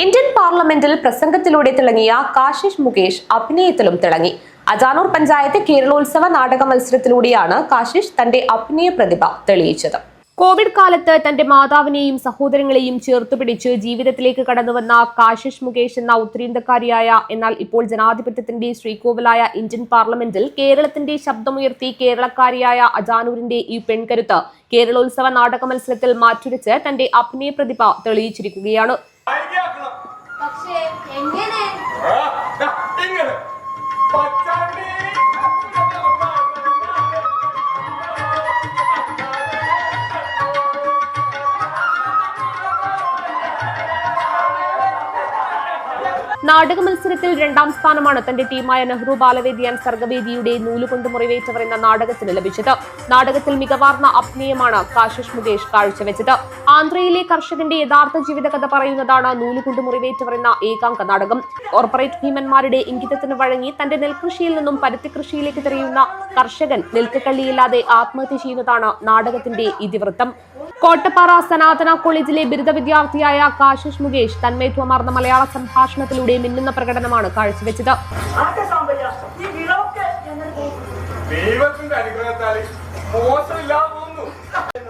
Indian പാർലമെന്റിൽ പ്രസംഗത്തിലൂടെ തിളങ്ങിയ കാശിഷ് മുകേഷ് അഭിനയത്തിലും തിളങ്ങി. അജാനൂർ പഞ്ചായത്ത് കേരളോത്സവ നാടക മത്സരത്തിലൂടെയാണ് കാശിഷ് തന്റെ അഭിനയ പ്രതിഭ തെളിയിച്ചത്. കോവിഡ് കാലത്ത് തന്റെ മാതാവിനെയും സഹോദരങ്ങളെയും ചേർത്തുപിടിച്ച് ജീവിതത്തിലേക്ക് കടന്നുവന്ന കാശിഷ് മുകേഷ് എന്ന ഉത്തരേന്ത്യക്കാരിയായ എന്നാൽ ഇപ്പോൾ ജനാധിപത്യത്തിന്റെ ശ്രീകോവിലായ ഇന്ത്യൻ പാർലമെന്റിൽ കേരളത്തിന്റെ ശബ്ദമുയർത്തി കേരളക്കാരിയായ അജാനൂരിന്റെ ഈ പെൺകരുത്ത് കേരളോത്സവ നാടക മത്സരത്തിൽ മാറ്റുരച്ച് തന്റെ അഭിനയ പ്രതിഭ തെളിയിച്ചിരിക്കുകയാണ്. നാടക മത്സരത്തിൽ രണ്ടാം സ്ഥാനമാണ് തന്റെ ടീമായ നെഹ്റു ബാലവേദിയൻ സർഗവേദിയുടെ നൂലുകൊണ്ട് മുറിവേറ്റവർ എന്ന നാടകത്തിന് ലഭിച്ചത്. നാടകത്തിൽ മികവാർന്ന അഭിനയമാണ് കാശിഷ് മുകേഷ് കാഴ്ചവെച്ചത്. ആന്ധ്രയിലെ കർഷകന്റെ യഥാർത്ഥ ജീവിതകഥ പറയുന്നതാണ് നൂലുകൊണ്ട് മുറിവേറ്റവർ എന്ന ഏകാംഗ നാടകം. കോർപ്പറേറ്റ് ഭീമന്മാരുടെ ഇംഗിതത്തിന് വഴങ്ങി തന്റെ നെൽകൃഷിയിൽ നിന്നും പരുത്തി കൃഷിയിലേക്ക് തിരിയുന്ന കർഷകൻ നെൽക്കക്കള്ളിയില്ലാതെ ആത്മഹത്യ ചെയ്യുന്നതാണ് നാടകത്തിന്റെ ഇതിവൃത്തം. കോട്ടപ്പാറ സനാതന കോളേജിലെ ബിരുദ വിദ്യാർത്ഥിയായ കാശിഷ് മുകേഷ് തന്മയത്വമാർന്ന മലയാള സംഭാഷണത്തിലൂടെ മിന്നുന്ന പ്രകടനമാണ് കാഴ്ചവെച്ചത്. ദൈവത്തിന്റെ അനുഗ്രഹത്താൽ മോശമില്ലാതെ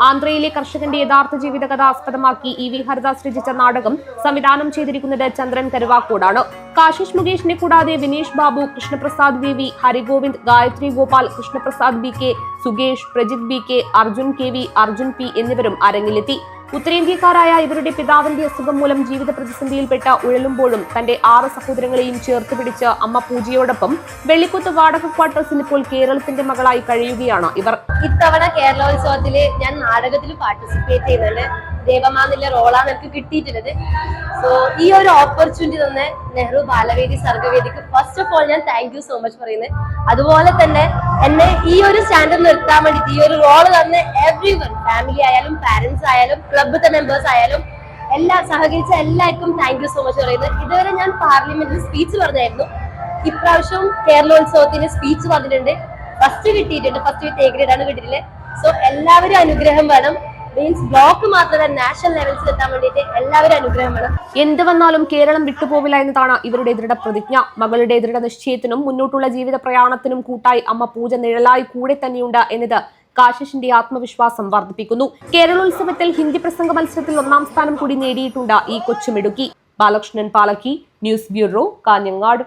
ആന്ധ്രയിലെ കർഷകന്റെ യഥാർത്ഥ ജീവിത കഥ ആസ്പദമാക്കി ഇ വി ഹരിദാസ് രചിച്ച നാടകം സംവിധാനം ചെയ്തിരിക്കുന്നത് ചന്ദ്രൻ കരുവാക്കോടാണ്. കാശിഷ് മുകേഷിനെ കൂടാതെ Vineesh Babu Krishnaprasad Devi Harigovind Gayathri Gopal Krishnaprasad B K Sukesh Prajith B K Arjun K V Arjun P എന്നിവരും അരങ്ങിലെത്തി. ഉത്തരേന്ത്യക്കാരായ ഇവരുടെ പിതാവിന്റെ അസുഖം മൂലം ജീവിത പ്രതിസന്ധിയിൽപ്പെട്ട ഉഴലുമ്പോഴും തന്റെ ആറ് സഹോദരങ്ങളെയും ചേർത്ത് പിടിച്ച് അമ്മ പൂജയോടൊപ്പം വെള്ളിക്കുത്ത് വാടക ക്വാർട്ടേഴ്സിൽ ഇപ്പോൾ കേരളത്തിന്റെ മകളായി കഴിയുകയാണ് ഇവർ. ഇത്തവണ കേരളോത്സവത്തിൽ ഞാൻ നാടകത്തിൽ പാർട്ടിസിപ്പേറ്റ് ചെയ്യുന്നുണ്ട് ദേവമാന്നില്ല റോളാണ് എനിക്ക് കിട്ടിയിട്ടുള്ളത്. സോ ഈ ഒരു ഓപ്പർച്യൂണിറ്റി തന്നെ നെഹ്റു ബാലവേദി സർഗവേദിക്ക് ഫസ്റ്റ് ഓഫ് ഓൾ ഞാൻ താങ്ക് യു സോ മച്ച് പറയുന്നത്. അതുപോലെ തന്നെ എന്നെ ഈ ഒരു സ്റ്റാൻഡേർഡ് നിർത്താൻ വേണ്ടിയിട്ട് ഈ ഒരു റോൾ തന്നെ എവ്രി വൺ ഫാമിലി ആയാലും പാരന്റ്സ് ആയാലും ക്ലബിലത്തെ മെമ്പേഴ്സ് ആയാലും എല്ലാ സഹകരിച്ച എല്ലാവർക്കും താങ്ക് യു സോ മച്ച് പറയുന്നത്. ഇതുവരെ ഞാൻ പാർലമെന്റിൽ സ്പീച്ച് പറഞ്ഞായിരുന്നു. ഇപ്രാവശ്യം കേരളോത്സവത്തിന് സ്പീച്ച് പറഞ്ഞിട്ടുണ്ട് ഫസ്റ്റ് കിട്ടിയിട്ടുണ്ട്. ഫസ്റ്റ് വിത്ത് എ ഗ്രേഡ് ആണ് കിട്ടിയിട്ടില്ലേ സോ എല്ലാവരും അനുഗ്രഹം വേണം. മീൻസ് ബ്ലോക്ക് മാത്രമല്ല നാഷണൽ ലെവൽസിൽ എത്താൻ വേണ്ടിയിട്ട് എല്ലാവരും അനുഗ്രഹമാണ്. എന്ത് വന്നാലും കേരളം വിട്ടുപോവില്ല എന്നതാണ് ഇവരുടെ ദൃഢ പ്രതിജ്ഞ. മകളുടെ ദൃഢ നിശ്ചയത്തിനും മുന്നോട്ടുള്ള ജീവിത പ്രയാണത്തിനും കൂട്ടായി അമ്മ പൂജ നിഴലായി കൂടെ തന്നെയുണ്ട് എന്നത് കാശിഷിന്റെ ആത്മവിശ്വാസം വർദ്ധിപ്പിക്കുന്നു. കേരളോത്സവത്തിൽ ഹിന്ദി പ്രസംഗ മത്സരത്തിൽ ഒന്നാം സ്ഥാനം കൂടി നേടിയിട്ടുണ്ട് ഈ കൊച്ചുമിടുക്കി. Balakrishnan Palakki news bureau Kanhangad.